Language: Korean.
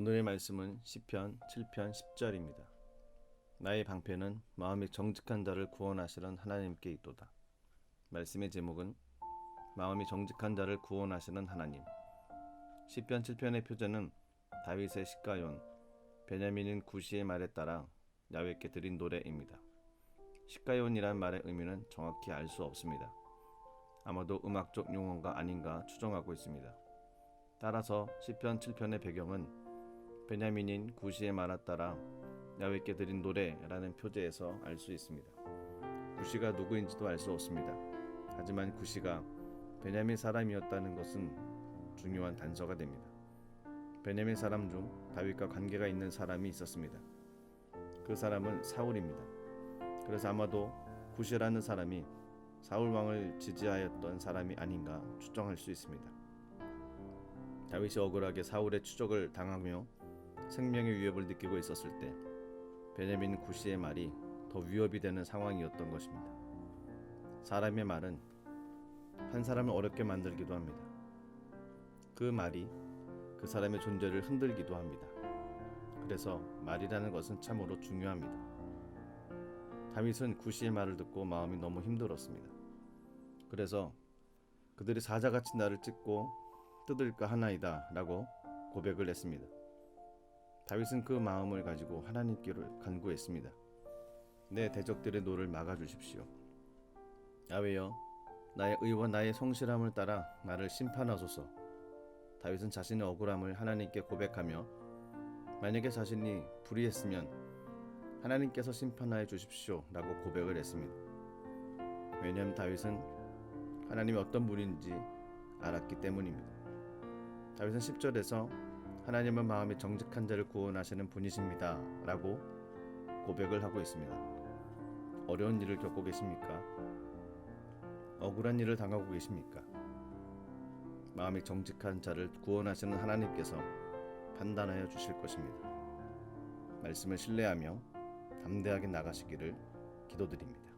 오늘의 말씀은 시편 7편 10절입니다. 나의 방패는 마음이 정직한 자를 구원하시는 하나님께 있도다. 말씀의 제목은 마음이 정직한 자를 구원하시는 하나님. 시편 7편의 표제는 다윗의 시가yon, 베냐민인 구시의 말에 따라 야훼께 드린 노래입니다. 시가연이란 말의 의미는 정확히 알 수 없습니다. 아마도 음악적 용어가 아닌가 추정하고 있습니다. 따라서 시편 7편의 배경은 베냐민인 구시의 말에 따라 야훼께 드린 노래라는 표제에서 알 수 있습니다. 구시가 누구인지도 알 수 없습니다. 하지만 구시가 베냐민 사람이었다는 것은 중요한 단서가 됩니다. 베냐민 사람 중 다윗과 관계가 있는 사람이 있었습니다. 그 사람은 사울입니다. 그래서 아마도 구시라는 사람이 사울 왕을 지지하였던 사람이 아닌가 추정할 수 있습니다. 다윗이 억울하게 사울의 추적을 당하며 생명의 위협을 느끼고 있었을 때 베냐민 구시의 말이 더 위협이 되는 상황이었던 것입니다. 사람의 말은 한 사람을 어렵게 만들기도 합니다. 그 말이 그 사람의 존재를 흔들기도 합니다. 그래서 말이라는 것은 참으로 중요합니다. 다윗은 구시의 말을 듣고 마음이 너무 힘들었습니다. 그래서 그들이 사자같이 나를 찢고 뜯을까 하나이다라고 고백을 했습니다. 다윗은 그 마음을 가지고 하나님께로 간구했습니다. 내 대적들의 노를 막아 주십시오. 야외여 나의 의와 나의 성실함을 따라 나를 심판하소서. 다윗은 자신의 억울함을 하나님께 고백하며 만약에 자신이 불의했으면 하나님께서 심판하여 주십시오 라고 고백을 했습니다. 왜냐하면 다윗은 하나님이 어떤 분인지 알았기 때문입니다. 다윗은 10절에서 하나님은 마음이 정직한 자를 구원하시는 분이십니다 라고 고백을 하고 있습니다. 어려운 일을 겪고 계십니까? 억울한 일을 당하고 계십니까? 마음이 정직한 자를 구원하시는 하나님께서 판단하여 주실 것입니다. 말씀을 신뢰하며 담대하게 나가시기를 기도드립니다.